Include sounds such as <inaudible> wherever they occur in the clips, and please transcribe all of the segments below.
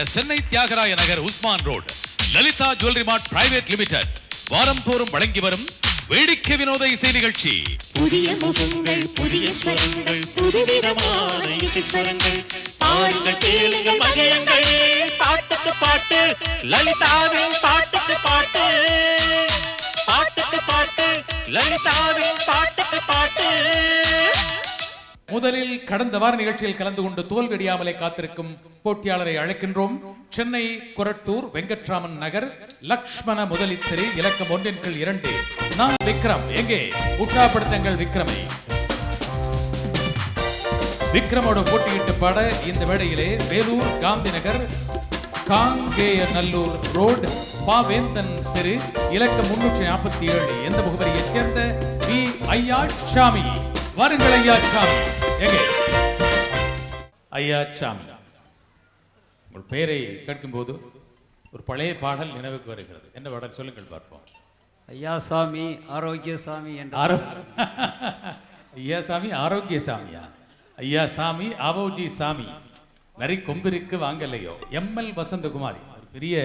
உலகெங்கும் Chennai Thyagaraya Nagar Usman road Lalitha jewellery mart private limited வாரம் தோறும் வழங்கி வரும் வேடிக்கை வினோத இசை நிகழ்ச்சி. புதிய முகங்கள் புதிய ஸ்வரங்கள் புதுவிதமான இசை ஸ்வரங்கள் பாருங்கள் கேளுங்கள் மகிழுங்கள். பாட்டுக்கு பாட்டு லலிதாவின் பாட்டுக்கு பாட்டு. பாட்டுக்கு பாட்டு லலிதாவின் பாட்டுக்கு பாட்டு. முதலில் கடந்த வார நிகழ்ச்சியில் கலந்து கொண்டு தோல்வியடியாமலே காத்திருக்கும் போட்டியாளரை அழைக்கின்றோம். சென்னை கொரட்டூர் வெங்கட்ராமன் நகர் லக்ஷ்மண முதலித்திரி இலக்கம் ஒன்றின் கீழ் இரண்டு. நான் விக்ரம். எங்கே? உற்சாகப்படுத்துங்கள் விக்ரமை. விக்ரமோட போட்டியிட்டு பாட இந்த வேளையிலே வேலூர் காந்தி நகர் காங்கேய நல்லூர் ரோடு பாவேந்தன் தெரு இலக்கம் முன்னூற்றி நாற்பத்தி ஏழு. எந்த முகவரியைச் சேர்ந்த வி. ஐயா சாமி வருங்கள் ஐயா சாமி ஐயா சாமி. உங்கள் பெயரை கேட்கும்போது ஒரு பழைய பாடல் நினைவுக்கு வருகிறது. என்ன பாடல் சொல்லுங்கள் பார்ப்போம். ஐயா சாமி ஆரோக்கிய சாமி என்ற ஆரோ <laughs> ஐயா சாமி ஆரோக்கிய சாமியா? ஐயா சாமி ஆவோஜி சாமி. நரி கொம்பிருக்கு வாங்கலையோ? M L Vasanthakumari. ஒரு பெரிய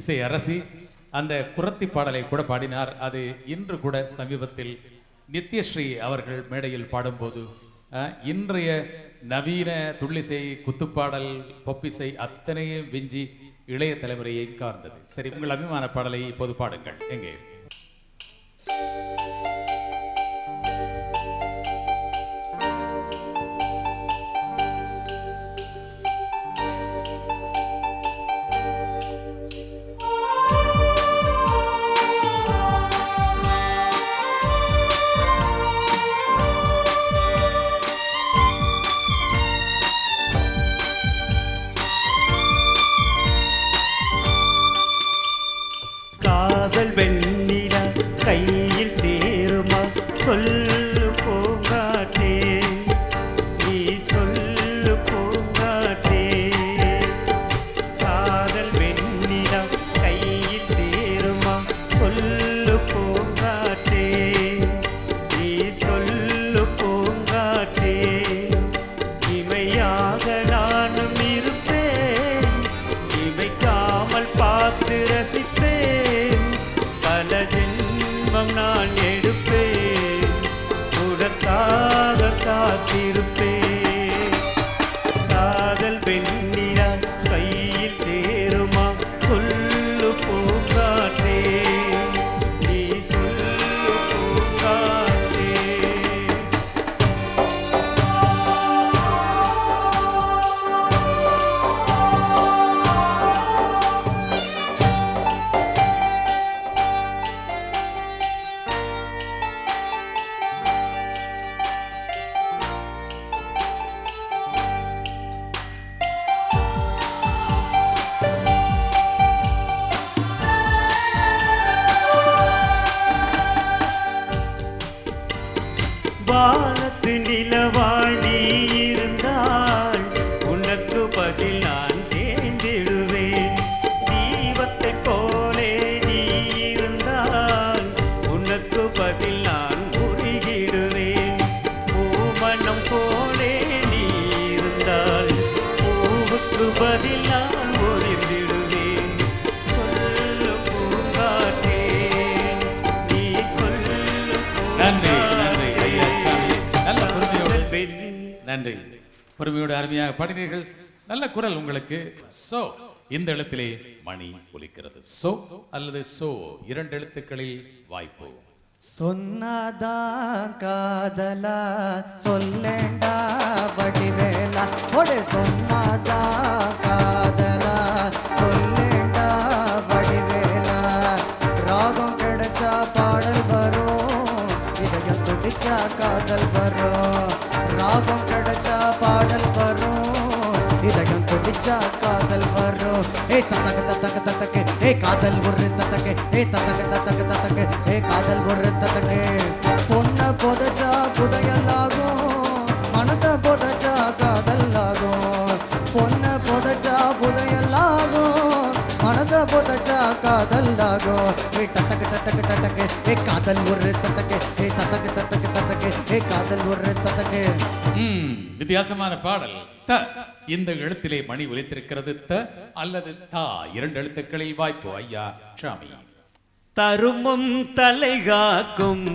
இசை அரசி. அந்த குரத்தி பாடலை கூட பாடினார். அது இன்று கூட சமீபத்தில் நித்யஸ்ரீ அவர்கள் மேடையில் பாடும்போது இன்றைய நவீன துள்ளிசை குத்துப்பாடல் பொப்பிசை அத்தனையும் விஞ்சி இளைய தலைமுறையை கார்ந்தது சரி உங்கள் அபிமான பாடலை இப்போது பாடுங்கள். எங்கே? நன்றி. பொறுமையோடு அருமையாக பாடினீர்கள். நல்ல குரல் உங்களுக்கு. சோ இந்த எழுத்திலே மணி ஒலிக்கிறது. சோ அல்லது சோ இரண்டு எழுத்துக்களில் வாய்ப்பு. சொன்னதான் காதலா? சொல்லேண்டா வடிவேலா? சொன்னாதா சொன்னதான் காதலா? வச்சா காதல் வரும். ஏ தத்தக்கு தத்தக்கு தத்தக்கு ஏ காதல் ஒரு தத்தக்கு ஏ தத்தக்கு தத்தக்கு தத்தக்கு ஏ காதல் ஒரு தத்தக்கு பொண்ண புதைச்சா புதையலாகும். மனசை புதைச்சா காதல் ஆகும் பொண்ண புதைச்சா புதையலாகும். மனசை புதைச்சா காதல் ஆகும் ஏ தத்தக்கு தத்தக்கு தத்தக்கு ஏ காதல் ஒரு தத்தக்கு ஏ தத்தக்கு தத்தக்கு ஏ காதல் ஒரு தத்தக்கு ம், வித்தியாசமான பாடல். த இந்த எழுத்திலே மணி ஒலித்திருக்கிறது. த அல்லது தா இரண்டு எழுத்துக்களில் வாய்ப்பு ஐயா சாமி. தருமம் தலை காக்கும்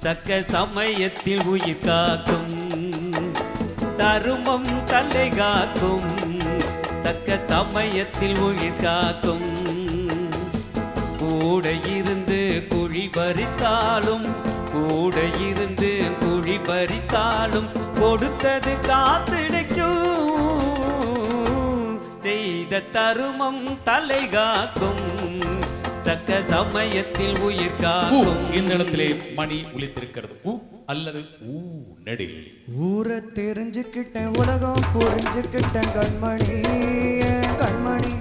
தக்க சமயத்தில் உயிர் காக்கும். தருமம் தலை காக்கும் தக்க சமயத்தில் உயிர் காக்கும். கூட இருந்து குழி பறித்தாலும் கூட இருந்து குழி பறித்தாலும் கொடுத்தது காத்திடைக்கும் செய்த தருமம் தலை காக்கும். தக்க சமயத்தில் உயிர் காக்கும். இந்த இடத்திலே மணி ஒலித்திருக்கிறது. ஊ அல்லது ஊ நெடில் ஊரை தெரிஞ்சுக்கிட்டேன் உலகம் புரிஞ்சுக்கிட்டேன் கண்மணி. கண்மணி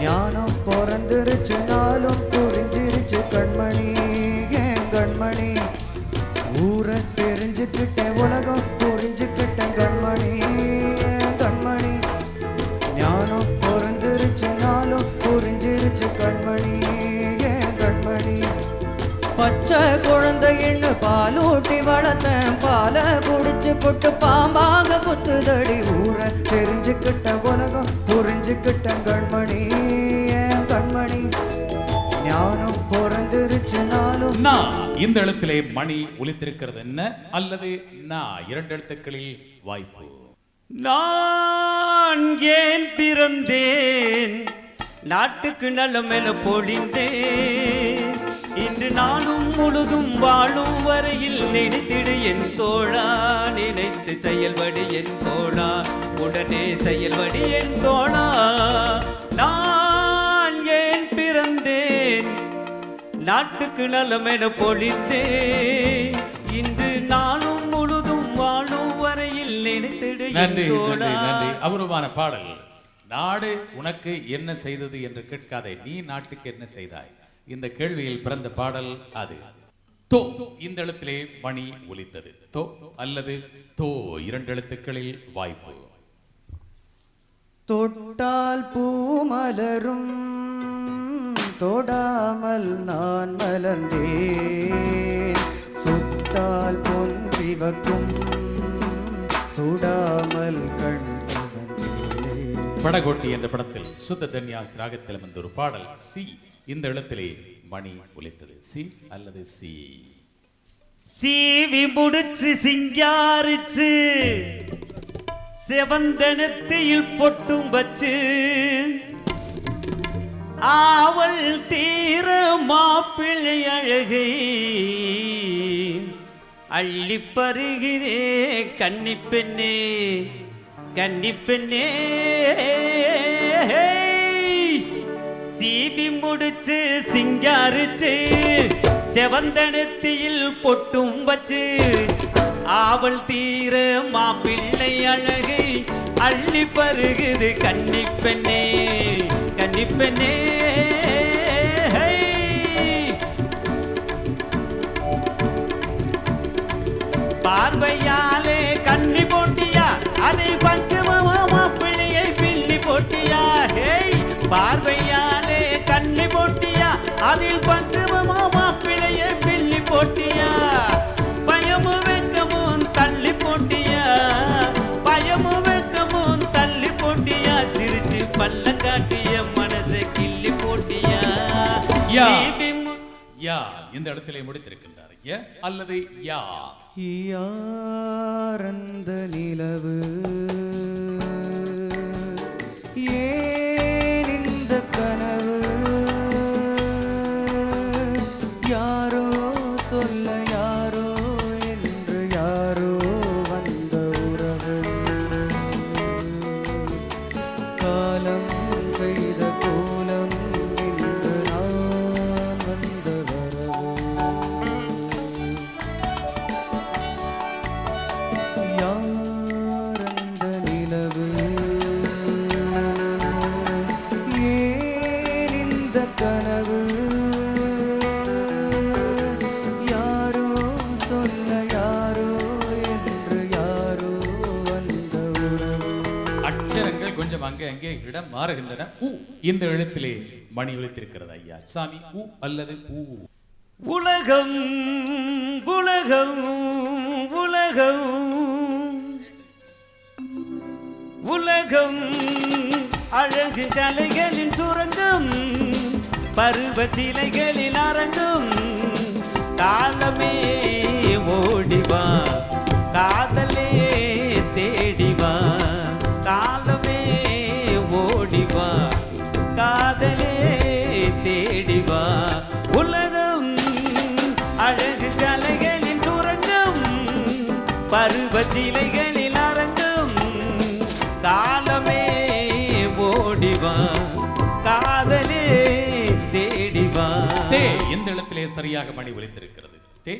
ஞானம் பிறந்துருச்சு நாளும் புரிஞ்சிருச்சு கண்மணி. தெரிஞ்சுக்கிட்ட உலகம் புரிஞ்சுக்கிட்ட கண்மணி. கண்மணி ஞானம் பிறந்துருச்சு நாளும் புரிஞ்சிருச்சு கண்மணி. கண்மணி பச்சை குழந்தைன்னு பாலூட்டி வளர்த்தேன். பாலை குடிச்சு போட்டு பாம்பாக குத்துதடி ஊற. தெரிஞ்சுக்கிட்ட உலகம் புரிஞ்சுக்கிட்ட கண்மணி. ஞானம் பிறந்துருச்சு நாளும் நா இந்த எழுத்திலே மணி ஒலித்திருக்கிறது என்ன? அல்லது நா இரண்டு எழுத்துக்களில் வாய்ப்பு. நான் ஏன் பிறந்தேன்? நாட்டுக்கு நலமென பொழிந்தேன். இன்று நாளும் முழுதும் வாழும் வரையில் நினைத்திடு என் தோழா நினைத்து செயல்படு என் தோழா. உடனே செயல்படு என் தோழா. நான் நாட்டுக்கு நலமென பொழித்தேன் இன்று நாளும் முழுதும் வாழும் வரையில் நினைத்திடு நன்றி நன்றி நன்றி. அபூர்வமான பாடல். நாடு உனக்கு என்ன செய்தது என்று கேட்காதே. நீ நாட்டுக்கு என்ன செய்தாய்? இந்த கேள்வியில் பிறந்த பாடல் அது. தோ இந்த எழுத்திலே மணி ஒலித்தது. தோ அல்லது தோ இரண்டு எழுத்துக்களில் வாய்ப்பு. தொட்டால் பூ மலரும். தொடாமல் நான் மலர்ந்தேன். சுட்டால் பொன் சிவக்கும் சுடாமல் கண் படகோட்டி என்ற படத்தில் சுத்த தன்யாஸ் ராகத்தில் வந்த ஒரு பாடல் சி. இந்த எழுத்திலே மணி ஒலித்தது. சி அல்லது சி. சீவி முடிச்சு சிங்காரிச்சு செவந்தனத்தில் பொட்டும் வச்சு ஆவல் தீர மாப்பிள்ளை அழகை அள்ளி பருகிறே கன்னிப்பெண்ணே சீபி முடிச்சு சிங்காரிச்சு செவந்தனத்தியில் பொட்டும் வச்சு ஆவல் தீர மாப்பிள்ளை அள்ளி பருகுது கன்னிப்பெண்ணே கன்னிப்பெண்ணே. பார்வையாலே கண்ணி போட்டியா? அதை பக்குவமா மாப்பிள்ளையை பிள்ளி போட்டியா? ஹேய். பார்வையாலே கண்ணி போட்டியா? அதில் பக்குவமா மாப்பிள்ளையை பிள்ளி போட்டியா? யா. யா இந்த இடத்திலே முடித்திருக்கின்றார். ய அல்லது யா. யாரந்த நிலவு. ஏன் இந்த கனவு? இந்த எழுத்திலே மணி ஒலித்திருக்கிறது ஐயா. சாமி ஊ அல்லது ஊ உலகம் உலகம் உலகம். உலகம் அழகு கலைகளின் சுரங்கம் பருவ சிலைகளின் அரங்கம். காலமே ஓடிவா சிலைகளில் அரங்கம். காலமே ஓடிவா காதலே தேடிவா தே எந்த எழுத்திலே சரியாக மணி ஒலித்திருக்கிறது? தே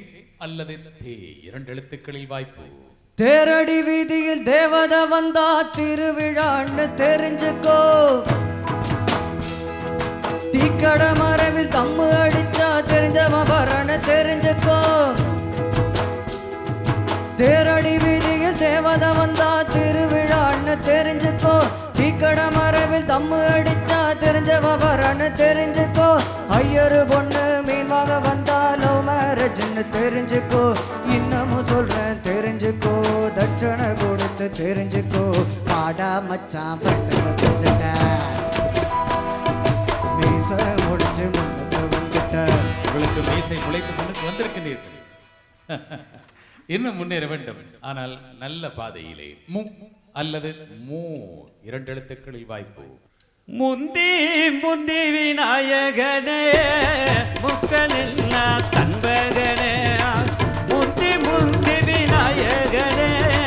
அல்லது தே இரண்டு எழுத்துக்களில் வாய்ப்பு. தேரடி வீதியில் தேவத வந்தா திருவிழான்னு தெரிஞ்சுக்கோ. தீக்கட மரவில் தம்மு அடிச்சா தெரிஞ்சுக்கோ. ஐயரு பொண்ணு மீன் வாங்க வந்தா மேரேஜ்னு தெரிஞ்சுக்கோ. இன்னமும் சொல்றேன் தெரிஞ்சுக்கோ. தட்சணை கொடுத்து தெரிஞ்சுக்கோ. பாடா மச்சான் பிரச்சனை வந்துட்டேன் மீச முடிச்சு முன்னுக்கு வந்துட்டேன். உங்களுக்கு மீசை முளைத்து முன்னுக்கு வந்திருக்கிறீர்கள். <laughs> இன்னும் முன்னேற வேண்டும். ஆனால் நல்ல பாதையிலே மு அல்லது மூ இரண்டு எழுத்துக்களில் வாய்ப்பு. முந்தி முந்தி விநாயகனே முக்கனில்லா தன்பகனே. முந்தி முந்தி விநாயகனே.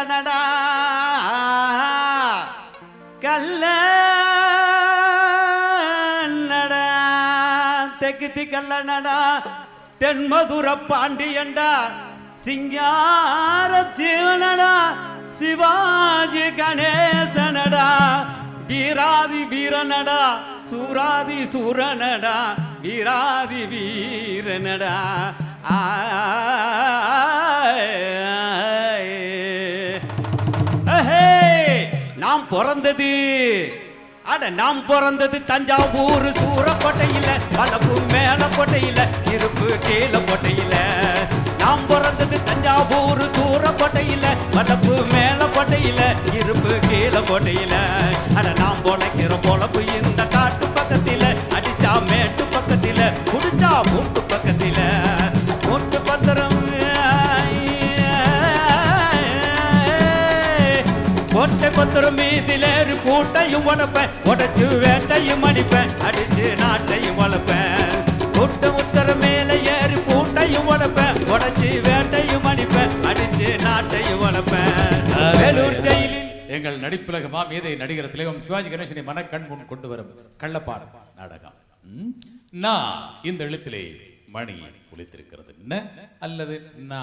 தெக்குதி கல்ல தெக்குத்தி தெக்குதி கல்லனடா தென்மதுர பாண்டியண்டா சிங்கார சிவனடா சிவாஜி கணேசனடா வீராதி வீரனடா சூராதி சூரனடா வீராதி வீரனடா ஆ பிறந்தது. அட நாம் பிறந்தது தஞ்சாவூர் சூரக்கோட்டையில வளப்பு மேல கோட்டையில இருப்பு கீழ கோட்டையில. நாம் பிறந்தது தஞ்சாவூர் சூரக்கோட்டையில வளப்பு மேல கோட்டையில இருப்பு கீழ கோட்டையில. அட நாம் பொழைக்கிற பொழப்பு இந்த காட்டு பக்கத்தில அடிச்சா மேட்டு பக்கத்தில குடிச்சா மூட்டு பக்கத்தில. கோட்டை பத்திரம் மீதிலேறு கூட்டையும் உடப்பேன். உடைச்சு வேட்டையும் அடிப்பேன். அடிச்சு நாட்டையும் வளர்ப்பேன். கூட்டம் உத்தர மேல ஏறி கூட்டையும் உடப்பேன். உடைச்சு வேட்டையும் அடிப்பேன். அடிச்சு நாட்டையும் வளர்ப்பேன். வேலூர் ஜெயிலில் எங்கள் நடிப்புலக மாமேதை நடிகர் திலகம் சிவாஜி கணேசனை மனக்கண் முன் கொண்டு வரும் கள்ளப்பாடு நாடகம். ம்? நா இந்த எழுத்திலே மணி ஒலித்திருக்கிறது ந அல்லது நா?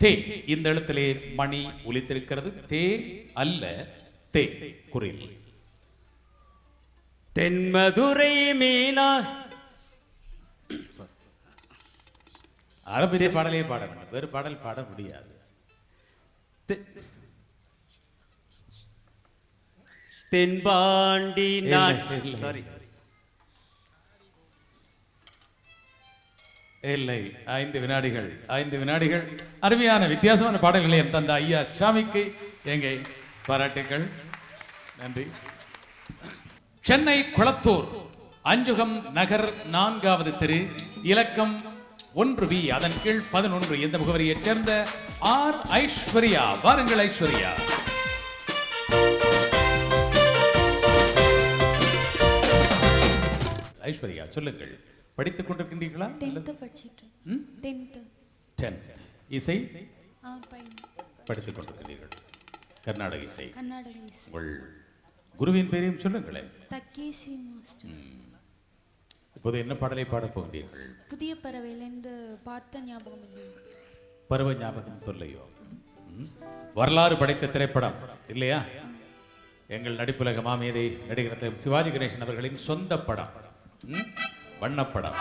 தே. இந்த எழுத்திலே மணி ஒலித்திருக்கிறது. தே அல்ல தே குரில். தென்மதுரை மீனா அரபிதே பாடலே பாட வேண்டும். வேறு பாடல் பாட முடியாது. தென்பாண்டி. சாரி இல்லை. ஐந்து வினாடிகள் ஐந்து வினாடிகள். அருமையான வித்தியாசமான பாடல்களை என் தந்த ஐயா சாமிக்கு எங்கே பாராட்டுக்கள். நன்றி. சென்னை குளத்தூர் அஞ்சுகம் நகர் நான்காவது தெரு இலக்கம் ஒன்று வி அதன் கீழ் பதினொன்று இந்த முகவரியைச் சேர்ந்த ஆர் ஐஸ்வர்யா. வாருங்கள் ஐஸ்வர்யா. ஐஸ்வர்யா சொல்லுங்கள். படித்துக் கொண்டிருக்கின்றீர்களா? டென்த்து படிச்சிட்டு ம்? டென்த்து டென்த் இசை? படித்துக் கொண்டிருக்கிறீர்கள். கர்நாடக இசை. கர்நாடக இசை. உங்கள் குருவின் பெயரையும் சொல்லுங்களேன். தக்கேசி மாஸ்டர். இப்போது என்ன பாடலை பாடப் போகிறீர்கள் புதிய பறவையிலேருந்து பார்த்த ஞாபகம் பருவ ஞாபகம் தொல்லையோ? ம்? வரலாறு படைத்த திரைப்படம் இல்லையா? எங்கள் நடிப்புலக மாமேதை நடிகர் சிவாஜி கணேசன் அவர்களின் சொந்த படம். ம்? வண்ணப்படம்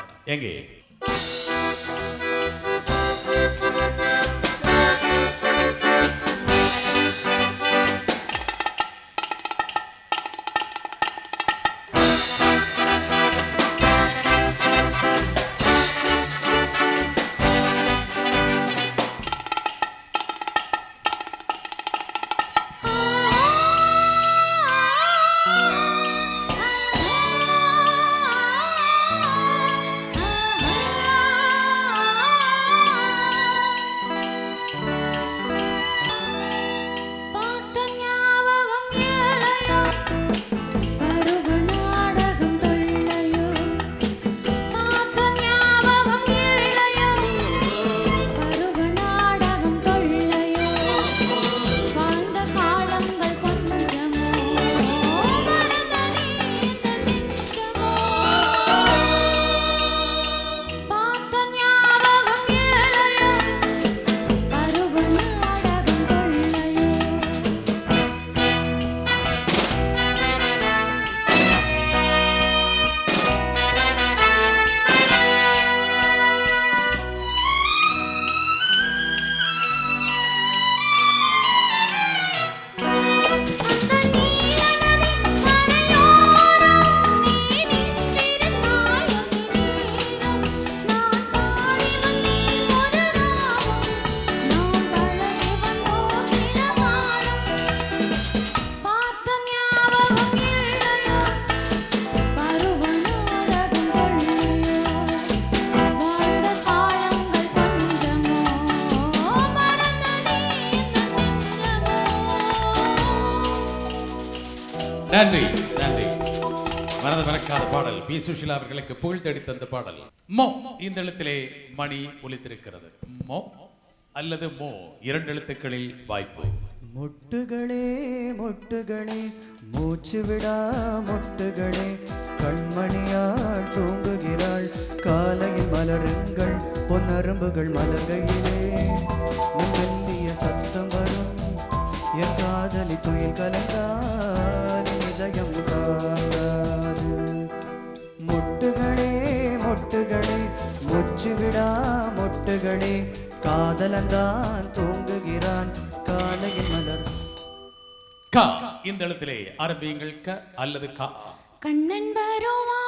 நன்றி நன்றி. மறந்து மறக்காத பாடல். பி. சுஷிலா அவர்களுக்கு புகழ் தேடி தந்த பாடல். மோ. இந்த எழுத்திலே மணி ஒலித்திருக்கிறது. மோ. அல்லது மோ. இரண்டு எழுத்துக்களில் வாய்ப்பு. மொட்டுகளே மொட்டுகளே மூச்சு விடா மொட்டுகளே. கண்மணியாள் தூங்குகிறாள். காலையில் மலருங்கள் பொன்னரும்புகள் மலர்கையிலே. மெல்லிய சத்தம் வரும். என் காதலி துயில் கலந்தால். தாங்காது மொட்டுகளே மொட்டுகளே மூச்சு விடா மொட்டுகளே. காதலந்தான் தூங்குகிறான் காலையில் மலர். கா இந்த எழுத்திலே ஆரம்பியுங்கள். க அல்லது கா. கண்ணன் வருவான்.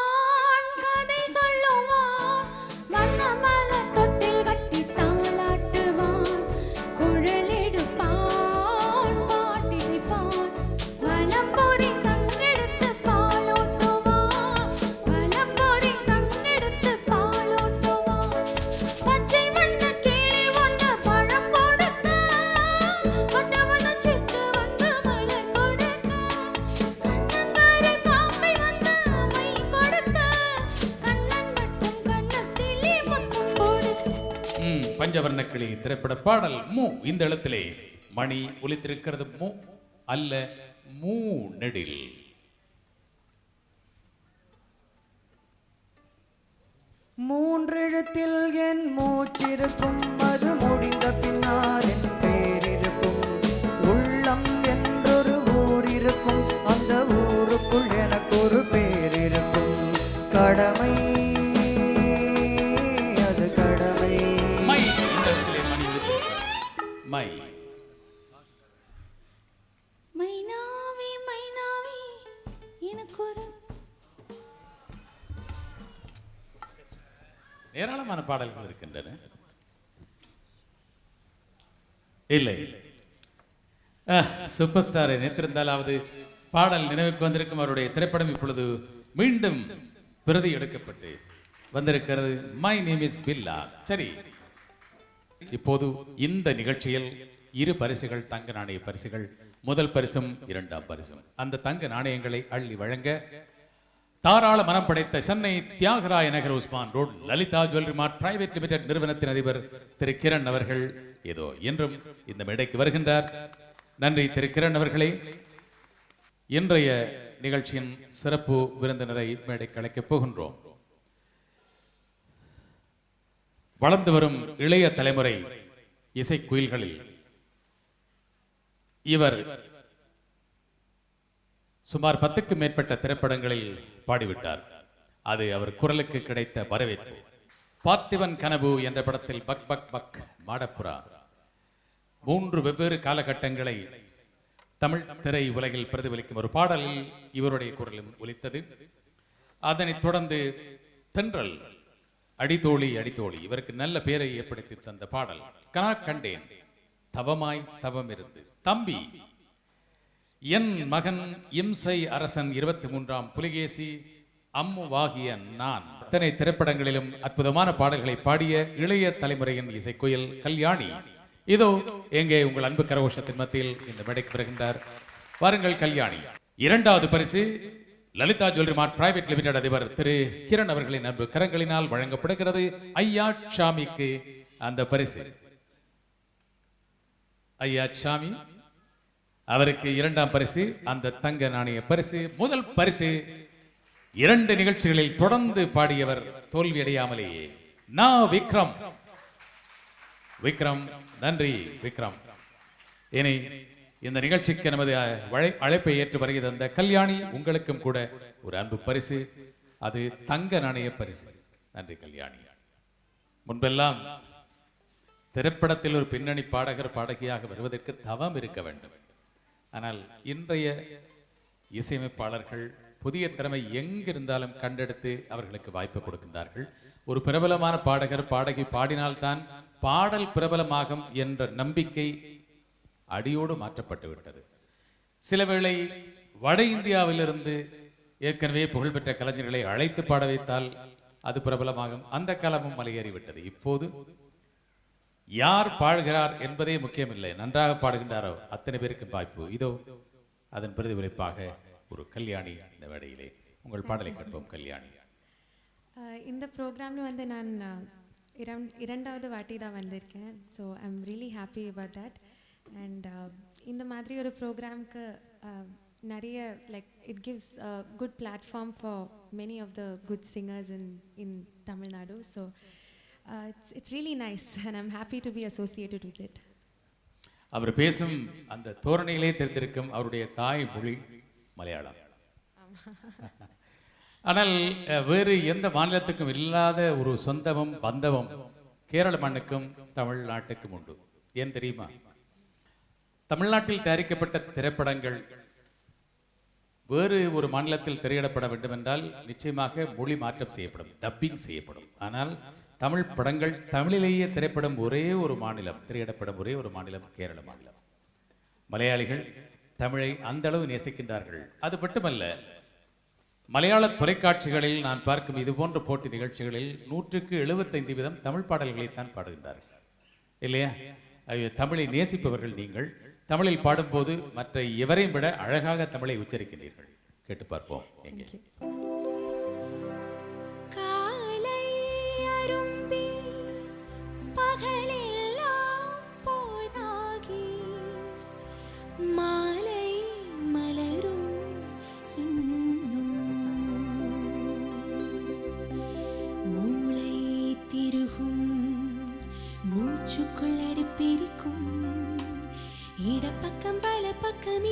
திரைப்பட பாடல் மூ. இந்த எழுத்திலே மணி ஒலித்திருக்கிறது மூ. அல்ல மூ. நெடில். மூன்றெழுத்தில் என் மூச்சிருக்கும் அது முடிந்த பின்னால் பாடல்கள் இருக்கின்றன. இல்லை. சூப்பர் ஸ்டாரை நினைத்திருந்தாலாவது பாடல் நினைவுக்கு வந்திருக்கும் அவருடைய திரைப்படம் இப்பொழுது மீண்டும் பிரதி எடுக்கப்பட்டு வந்திருக்கிறது. மை நேம் இஸ் பில்லா சரி. இப்போது இந்த நிகழ்ச்சியில் இரு பரிசுகள் தங்க நாணய பரிசுகள் முதல் பரிசும் இரண்டாம் பரிசும். அந்த தங்க நாணயங்களை அள்ளி வழங்க தாராள மனம் படைத்த Chennai Thyagaraya Nagar Usman road Lalitha jewellery mart private limited நிறுவனத்தின் அதிபர் திரு கிரண் அவர்கள் ஏதோ என்றும் இந்த மேடைக்கு வருகின்றார். நன்றி திரு கிரண் அவர்களே. இன்றைய நிகழ்ச்சியின் சிறப்பு விருந்தினரை மேடைக்கு அழைக்கப் போகின்றோம். வளர்ந்து வரும் இளைய தலைமுறை இசைக்குயில்களில் இவர் சுமார் பத்துக்கும் மேற்பட்ட திரைப்படங்களில் பாடிவிட்டார். அது அவர் குரலுக்கு கிடைத்த வரவேற்பு. பார்த்திபன் கனவு என்ற படத்தில் பக் பக் பக் மாடப்புறா. மூன்று வெவ்வேறு காலகட்டங்களை தமிழ் திரை உலகில் பிரதிபலிக்கும் ஒரு பாடலில் இவருடைய குரலும் ஒலித்தது. அதனைத் தொடர்ந்து தென்றல் அடித்தோழி அடித்தோழி இவருக்கு நல்ல பேரை ஏற்படுத்தி தந்த பாடல் கனா கண்டேன் தவமாய் தவம் இருந்து தம்பி என் மகன் இம்சை அரசன் இருபத்தி மூன்றாம் புலிகேசி அம்முவாகிய நான். அத்தனை திரைப்படங்களிலும் அற்புதமான பாடல்களை பாடிய இளைய தலைமுறையின் இசைக்குயில் கல்யாணி. இதோ எங்கே உங்கள் அன்பு கரகோஷத்தின் மத்தியில் இந்த மேடைக்கு வருகின்றார். வாருங்கள் கல்யாணி. இரண்டாவது பரிசு Lalitha jewellery mart private limited அதிபர் திரு கிரண் அவர்களின் அன்பு கரங்களினால் வழங்கப்படுகிறது. ஐயா சாமிக்கு அந்த பரிசு. ஐயா சாமி அவருக்கு இரண்டாம் பரிசு அந்த தங்க நாணய பரிசு முதல் பரிசு இரண்டு நிகழ்ச்சிகளில் தொடர்ந்து பாடியவர் தோல்வியடையாமலேயே நா விக்ரம். விக்ரம் நன்றி விக்ரம். இனி இந்த நிகழ்ச்சிக்கு நமது அழை- அழைப்பை ஏற்று வருகை தந்த கல்யாணி உங்களுக்கும் கூட ஒரு அன்பு பரிசு அது தங்க நாணய பரிசு. நன்றி கல்யாணி. முன்பெல்லாம் திரைப்படத்தில் ஒரு பின்னணி பாடகர் பாடகியாக வருவதற்கு தவம் இருக்க வேண்டும். ஆனால் இன்றைய இசையமைப்பாளர்கள் புதிய திறமை எங்கிருந்தாலும் கண்டெடுத்து அவர்களுக்கு வாய்ப்பு கொடுக்கின்றார்கள். ஒரு பிரபலமான பாடகர் பாடகி பாடினால்தான் பாடல் பிரபலமாகும் என்ற நம்பிக்கை அடியோடு மாற்றப்பட்டு விட்டது. சிலவேளை வட இந்தியாவிலிருந்து ஏற்கனவே புகழ்பெற்ற கலைஞர்களை அழைத்து பாட வைத்தால் அது பிரபலமாகும். அந்த காலமும் மலையேறிவிட்டது. இப்போது யார் பாடுகிறார் என்பதே முக்கியமில்லை. நன்றாக பாடுகின்றாரோ அத்தனை பேருக்கு வாய்ப்பு. இதோ அதன் பிரதிபலிப்பாக ஒரு கல்யாணி இந்த வேடையிலே உங்கள் பாடலை கேட்போம் கல்யாணி. இந்த ப்ரோக்ராமில் வந்து நான் இரண்டாவது வாட்டி தான் வந்திருக்கேன். So I am really happy about that and இந்த மாதிரி ஒரு ப்ரோக்ராம்க்கு நிறைய like it gives good platform for many of the good singers in in Tamil Nadu so it's it's really nice and I'm happy to be associated with it அவர் பேசும் அந்த தோரணையிலே தெரிந்திருக்கும் அவருடைய தாய் மொழி மலையாளம். ஆனால் வேறு எந்த மாநிலத்துக்கும் இல்லாத ஒரு சொந்தமும் பந்தமும் கேரள மண்ணுக்கும் தமிழ்நாட்டுக்கும் உண்டு. ஏன் தெரியுமா? தமிழ்நாட்டில் தயாரிக்கப்பட்ட திரைப்படங்கள் வேறு ஒரு மாநிலத்தில் திரையிடப்பட வேண்டும் என்றால் நிச்சயமாக மொழி மாற்றம் செய்யப்படும் டப்பிங் செய்யப்படும். ஆனால் தமிழ் படங்கள் தமிழிலேயே திரைப்படம் ஒரே ஒரு மாநிலம் திரையிடப்படும் ஒரே ஒரு மாநிலம் கேரள மாநிலம். மலையாளிகள் தமிழை அந்த அளவு நேசிக்கின்றார்கள். அது மட்டுமல்ல மலையாள தொலைக்காட்சிகளில் நான் பார்க்கும் இது போன்ற போட்டி நிகழ்ச்சிகளில் நூற்றுக்கு எழுபத்தைந்து வீதம் தமிழ் பாடல்களைத்தான் பாடுகின்றார்கள். இல்லையா? தமிழை நேசிப்பவர்கள் நீங்கள் தமிழில் பாடும்போது மற்ற எவரையும் விட அழகாக தமிழை உச்சரிக்கிறீர்கள் கேட்டு பார்ப்போம். எங்கே? இடப்பக்கம்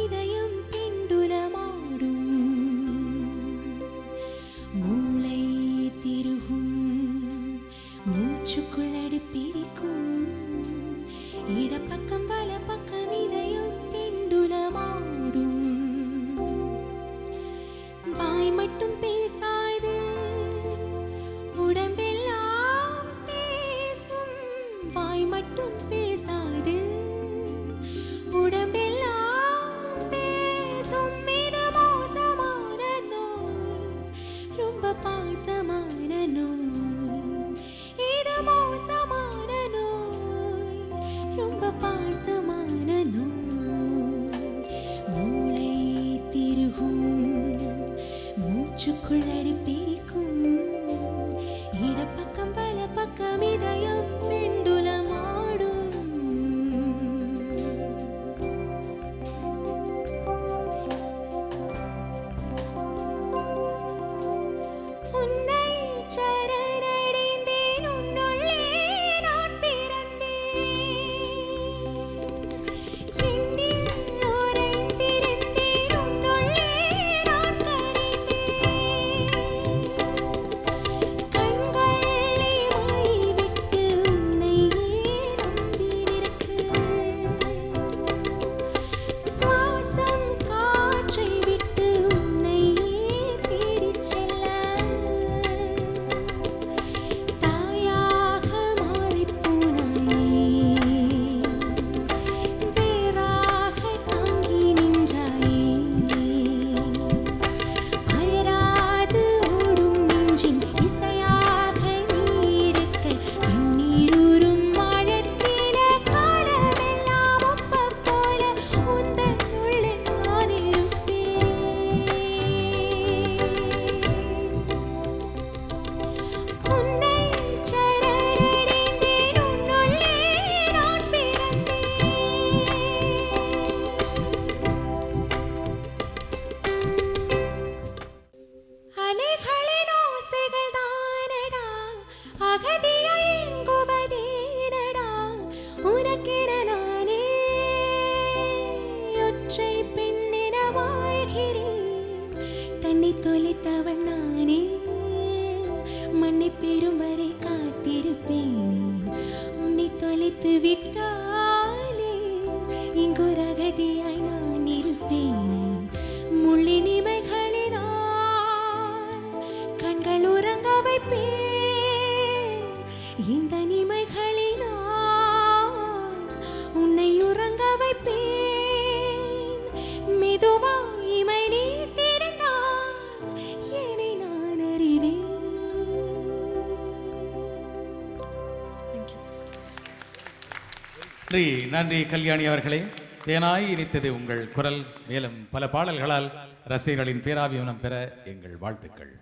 பிரித்து விட்டாலே இங்கொரு அகதியாய் நான் இருப்பேன். முள்ளி நிமைகளினால் கண்கள் உறங்க வைப்பேன். இந்த நிமைகளினால் உன்னை உறங்க வைப்பேன். நன்றி நன்றி கல்யாணி அவர்களே. தேனாய் இனித்தது உங்கள் குரல். மேலும் பல பாடல்களால் ரசிகர்களின் பேராபிமானம் பெற எங்கள் வாழ்த்துக்கள்.